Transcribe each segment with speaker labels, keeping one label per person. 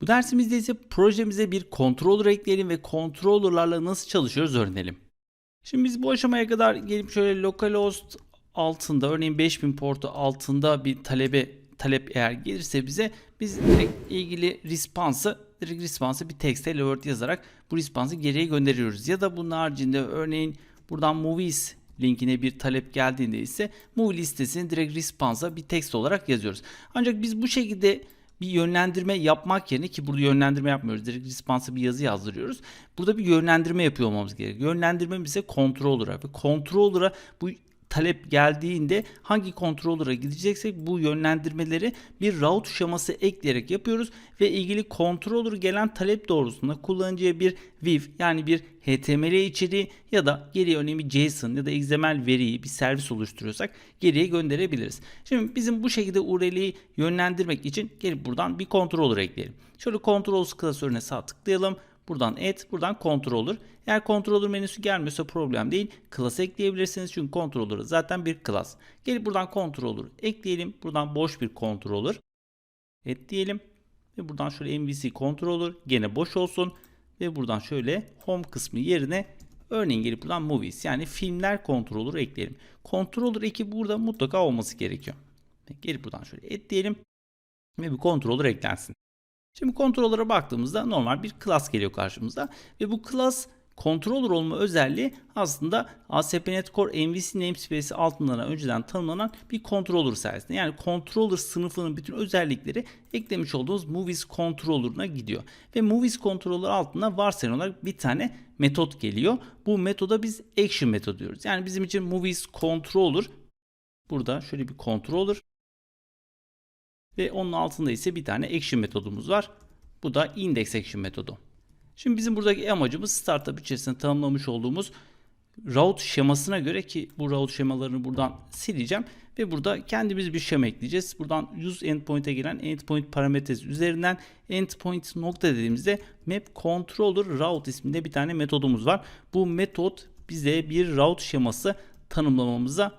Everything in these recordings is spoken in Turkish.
Speaker 1: Bu dersimizde ise projemize bir controller ekleyelim ve controller'larla nasıl çalışıyoruz öğrenelim. Şimdi biz bu aşamaya kadar gelip şöyle localhost altında örneğin 5000 portu altında bir talebe talep eğer gelirse bize biz direkt ilgili response'ı direkt response'ı bir text'e word yazarak bu response'ı geriye gönderiyoruz. Ya da bunun haricinde örneğin buradan movies linkine bir talep geldiğinde ise movie listesini direkt response'a bir text olarak yazıyoruz. Ancak biz bu şekilde bir yönlendirme yapmak yerine ki burada yönlendirme yapmıyoruz. Direkt response'a bir yazı yazdırıyoruz. Burada bir yönlendirme yapıyor olmamız gerekiyor. Yönlendirme bize controller'a ve controller'a bu talep geldiğinde hangi controller'a gideceksek bu yönlendirmeleri bir route şeması ekleyerek yapıyoruz ve ilgili controller gelen talep doğrusunda kullanıcıya bir viv yani bir HTML içeriği ya da geriye örneğin bir JSON ya da XML veriyi bir servis oluşturuyorsak geriye gönderebiliriz. Şimdi bizim bu şekilde URL'yi yönlendirmek için gelip buradan bir controller ekleyelim. Şöyle controls klasörüne sağ tıklayalım. Buradan add, buradan controller. Eğer controller menüsü gelmiyorsa problem değil. Class ekleyebilirsiniz çünkü controller zaten bir class. Gelip buradan controller ekleyelim. Buradan boş bir controller. Add diyelim. Ve buradan şöyle MVC controller gene boş olsun. Ve buradan şöyle home kısmı yerine örneğin gelip buradan movies yani filmler controller ekleyelim. Controller eki burada mutlaka olması gerekiyor. Gelip buradan şöyle add diyelim. Ve bir controller eklensin. Şimdi controller'a baktığımızda normal bir class geliyor karşımıza ve bu class controller olma özelliği aslında ASP.NET Core MVC namespace'i altından önceden tanımlanan bir controller sayesinde. Yani controller sınıfının bütün özellikleri eklemiş olduğumuz movies controller'ına gidiyor. Ve movies controller altına varsayılan olarak bir tane metot geliyor. Bu metoda biz action metodu diyoruz. Yani bizim için movies controller burada şöyle bir controller ve onun altında ise bir tane action metodumuz var. Bu da index action metodu. Şimdi bizim buradaki amacımız startup içerisinde tanımlamış olduğumuz route şemasına göre ki bu route şemalarını buradan sileceğim ve burada kendimiz bir şema ekleyeceğiz. Buradan use endpoint'e gelen endpoint parametresi üzerinden endpoint nokta dediğimizde map controller route isminde bir tane metodumuz var. Bu metot bize bir route şeması tanımlamamıza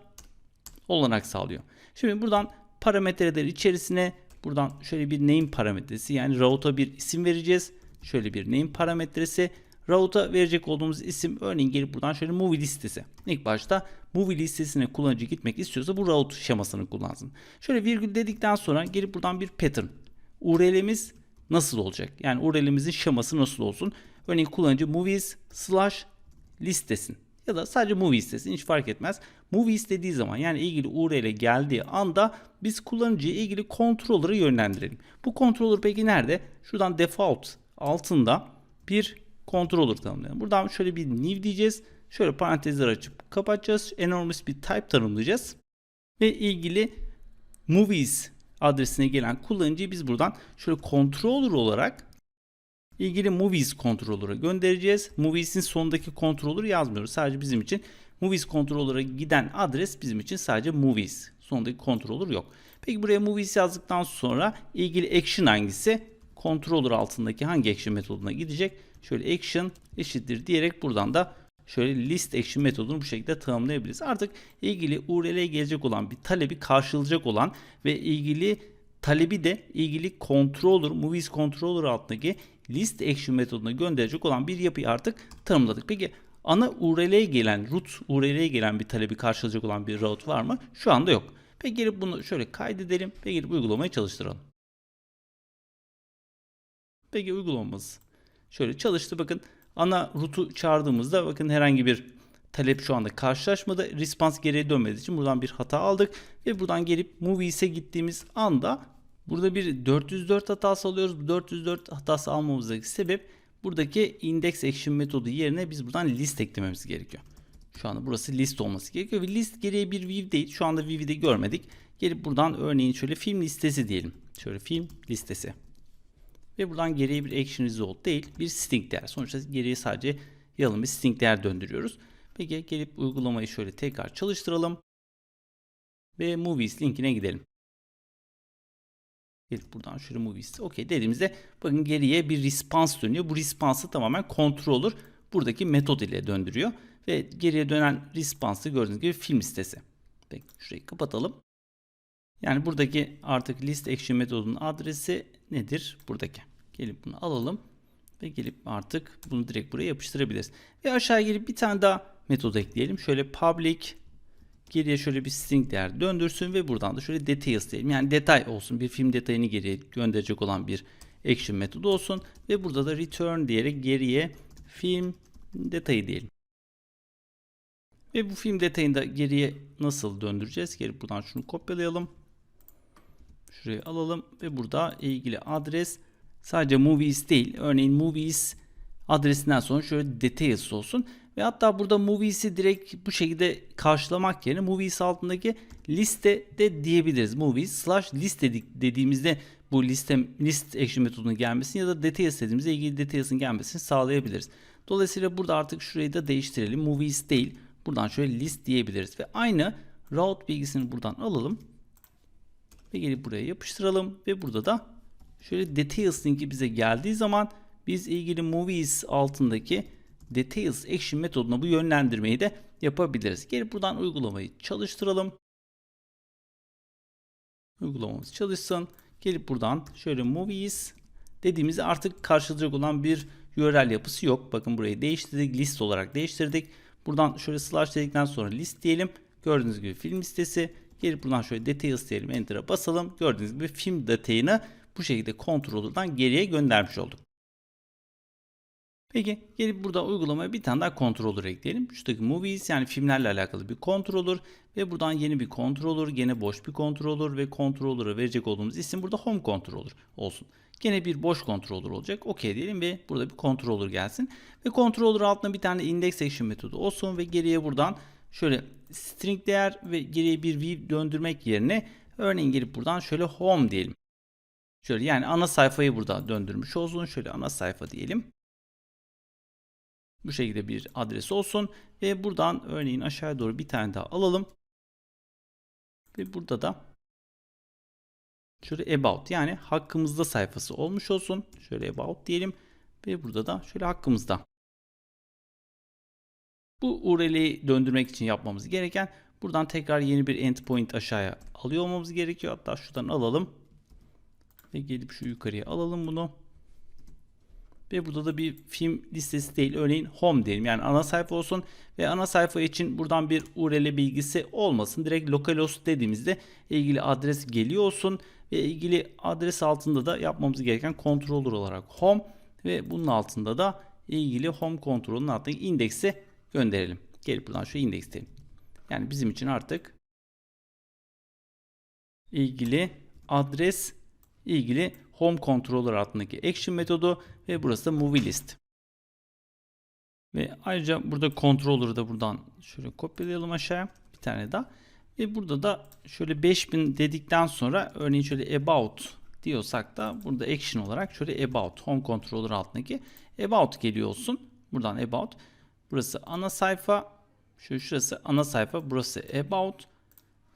Speaker 1: olanak sağlıyor. Şimdi buradan parametreler içerisine buradan şöyle bir name parametresi yani route'a bir isim vereceğiz. Şöyle bir name parametresi. Route'a verecek olduğumuz isim örneğin gelip buradan şöyle movie listesi. İlk başta movie listesine kullanıcı gitmek istiyorsa bu route şemasını kullansın. Şöyle virgül dedikten sonra gelip buradan bir pattern. URL'imiz nasıl olacak? Yani URL'imizin şeması nasıl olsun? Örneğin kullanıcı movies slash listesin ya da sadece movie istesin hiç fark etmez. Movie istediği zaman yani ilgili URL geldiği anda biz kullanıcıya ilgili controller'ı yönlendirelim. Bu controller peki nerede? Şuradan default altında bir controller tanımlayalım. Buradan şöyle bir new diyeceğiz. Şöyle parantezler açıp kapatacağız. Enormous bir type tanımlayacağız. Ve ilgili movies adresine gelen kullanıcıyı biz buradan şöyle controller olarak ilgili movies controller'a göndereceğiz. Movies'in sonundaki controller yazmıyoruz. Sadece bizim için movies controller'a giden adres bizim için sadece movies. Sonundaki controller yok. Peki buraya movies yazdıktan sonra ilgili action hangisi? Controller altındaki hangi action metoduna gidecek? Şöyle action eşittir diyerek buradan da şöyle list action metodunu bu şekilde tanımlayabiliriz. Artık ilgili URL'ye gelecek olan bir talebi karşılayacak olan ve ilgili talebi de ilgili controller, movies controller altındaki list action metoduna gönderecek olan bir yapıyı artık tanımladık. Peki ana URL'ye gelen, root URL'ye gelen bir talebi karşılayacak olan bir route var mı? Şu anda yok. Peki gelip bunu şöyle kaydedelim ve gelip uygulamayı çalıştıralım. Peki uygulamamız şöyle çalıştı. Bakın ana route'u çağırdığımızda bakın herhangi bir talep şu anda karşılaşmadı. Response geriye dönmediği için buradan bir hata aldık. Ve buradan gelip movies'e gittiğimiz anda burada bir 404 hatası alıyoruz. Bu 404 hatası almamızdaki sebep buradaki index action metodu yerine biz buradan list eklememiz gerekiyor. Şu anda burası list olması gerekiyor ve list geriye bir view değil. Şu anda view'i de görmedik. Gelip buradan örneğin şöyle film listesi diyelim. Şöyle film listesi. Ve buradan geriye bir action result değil bir string değer. Sonuçta geriye sadece yalın bir string değer döndürüyoruz. Peki gelip uygulamayı şöyle tekrar çalıştıralım. Ve movies linkine gidelim. Gelip buradan şöyle movies okey dediğimizde bakın geriye bir response dönüyor. Bu response'ı tamamen controller buradaki metot ile döndürüyor. Ve geriye dönen response'ı gördüğünüz gibi film listesi. Peki şurayı kapatalım. Yani buradaki artık list action metodunun adresi nedir? Buradaki. Gelip bunu alalım ve gelip artık bunu direkt buraya yapıştırabiliriz. Ve aşağı gelip bir tane daha metod ekleyelim. Şöyle public geriye şöyle bir string değer döndürsün ve buradan da şöyle details diyelim. Yani detay olsun. Bir film detayını geriye gönderecek olan bir action metodu olsun ve burada da return diyerek geriye film detayı diyelim. Ve bu film detayını da geriye nasıl döndüreceğiz? Gelip buradan şunu kopyalayalım. Şuraya alalım ve burada ilgili adres sadece movies değil. Örneğin movies adresinden sonra şöyle details olsun. Ve hatta burada movies'i direkt bu şekilde karşılamak yerine movies altındaki liste de diyebiliriz. Movies slash list dediğimizde bu liste list action metodunun gelmesini ya da details dediğimizde ilgili details'ın gelmesini sağlayabiliriz. Dolayısıyla burada artık şurayı da değiştirelim. Movies değil. Buradan şöyle list diyebiliriz ve aynı route bilgisini buradan alalım ve gelip buraya yapıştıralım ve burada da şöyle details linki bize geldiği zaman biz ilgili movies altındaki details action metoduna bu yönlendirmeyi de yapabiliriz. Gelip buradan uygulamayı çalıştıralım. Uygulamamız çalışsın. Gelip buradan şöyle movies dediğimizde artık karşılayacak olan bir URL yapısı yok. Bakın burayı değiştirdik. List olarak değiştirdik. Buradan şöyle slash dedikten sonra list diyelim. Gördüğünüz gibi film listesi. Gelip buradan şöyle details diyelim. Enter'a basalım. Gördüğünüz gibi film detayını bu şekilde controller'dan geriye göndermiş olduk. Peki gelip burada uygulamaya bir tane daha controller ekleyelim. Şuradaki movies yani filmlerle alakalı bir controller ve buradan yeni bir controller, gene boş bir controller ve controller'a verecek olduğumuz isim burada home controller olsun. Gene bir boş controller olacak. OK diyelim ve burada bir controller gelsin. Ve controller altında bir tane index action metodu olsun ve geriye buradan şöyle string değer ve geriye bir view döndürmek yerine örneğin gelip buradan şöyle home diyelim. Şöyle yani ana sayfayı burada döndürmüş olsun. Şöyle ana sayfa diyelim. Bu şekilde bir adres olsun ve buradan örneğin aşağıya doğru bir tane daha alalım. Ve burada da şöyle about yani hakkımızda sayfası olmuş olsun. Şöyle about diyelim ve burada da şöyle hakkımızda. Bu URL'yi döndürmek için yapmamız gereken buradan tekrar yeni bir endpoint aşağıya alıyor olmamız gerekiyor. Hatta şuradan alalım ve gelip şu yukarıya alalım bunu. Ve burada da bir film listesi değil. Örneğin home diyelim. Yani ana sayfa olsun ve ana sayfa için buradan bir URL bilgisi olmasın. Direkt localhost dediğimizde ilgili adres geliyor olsun ve ilgili adres altında da yapmamız gereken controller olarak home ve bunun altında da ilgili home control'ün altındaki indeksi gönderelim. Gelip buradan şu indeks. Yani bizim için artık ilgili adres ilgili Home Controller altındaki Action metodu ve burası Movie List. Ve ayrıca burada Controller'ı da buradan şöyle kopyalayalım aşağıya. Bir tane daha. Ve burada da şöyle 5000 dedikten sonra örneğin şöyle About diyorsak da burada Action olarak şöyle About Home Controller altındaki About geliyor olsun. Buradan About. Burası ana sayfa. Şu şurası ana sayfa. Burası About.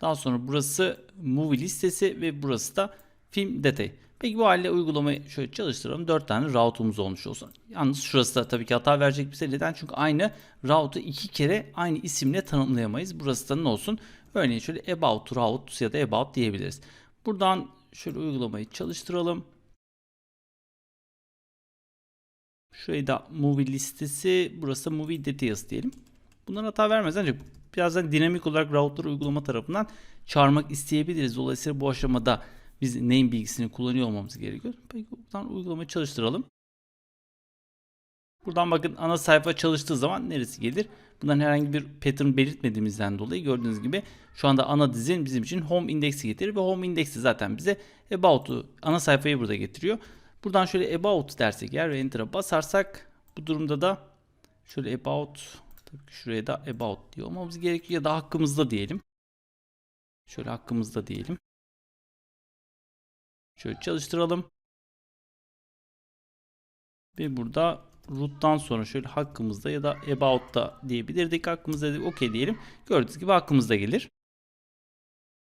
Speaker 1: Daha sonra burası Movie listesi ve burası da film detayı. Peki bu halde uygulamayı şöyle çalıştıralım. 4 tane route'umuz olmuş olsun. Yalnız şurası da tabii ki hata verecek bize. Neden? Çünkü aynı route'u iki kere aynı isimle tanımlayamayız. Burası da ne olsun? Örneğin şöyle about route ya da about diyebiliriz. Buradan şöyle uygulamayı çalıştıralım. Şurayı da movie listesi, burası movie details diyelim. Bunlar hata vermez ancak birazdan dinamik olarak router uygulama tarafından çağırmak isteyebiliriz. Dolayısıyla bu aşamada biz name bilgisini kullanıyor olmamız gerekiyor. Peki buradan uygulamayı çalıştıralım. Buradan bakın ana sayfa çalıştığı zaman neresi gelir? Bundan herhangi bir pattern belirtmediğimizden dolayı gördüğünüz gibi şu anda ana dizin bizim için home indeksi getirir ve home indeksi zaten bize about'u ana sayfayı burada getiriyor. Buradan şöyle about dersek eğer ve enter'a basarsak bu durumda da şöyle about tabii şuraya da about diyor olmamız gerekiyor ya da hakkımızda diyelim. Şöyle hakkımızda diyelim. Şöyle çalıştıralım. Ve burada root'tan sonra şöyle hakkımızda ya da about'ta diyebilirdik. Hakkımızda dedik okey diyelim. Gördüğünüz gibi hakkımızda gelir.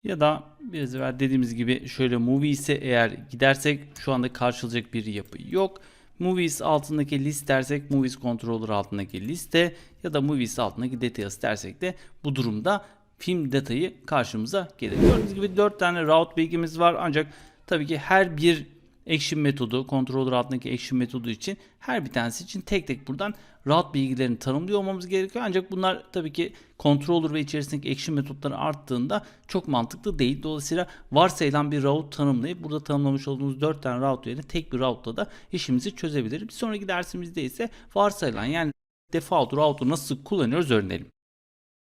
Speaker 1: Ya da biraz evvel dediğimiz gibi şöyle movie ise eğer gidersek şu anda karşılayacak bir yapı yok. Movies altındaki list dersek movies controller altındaki liste ya da movies altındaki details dersek de bu durumda film detayı karşımıza gelir. Gördüğünüz gibi 4 tane route bilgimiz var ancak tabii ki her bir action metodu, controller altındaki action metodu için her bir tanesi için tek tek buradan route bilgilerini tanımlıyor olmamız gerekiyor. Ancak bunlar tabii ki controller ve içerisindeki action metotları arttığında çok mantıklı değil. Dolayısıyla varsayılan bir route tanımlayıp burada tanımlamış olduğumuz 4 tane route yerine tek bir route'la da işimizi çözebiliriz. Bir sonraki dersimizde ise varsayılan yani default route'u nasıl kullanıyoruz öğrenelim.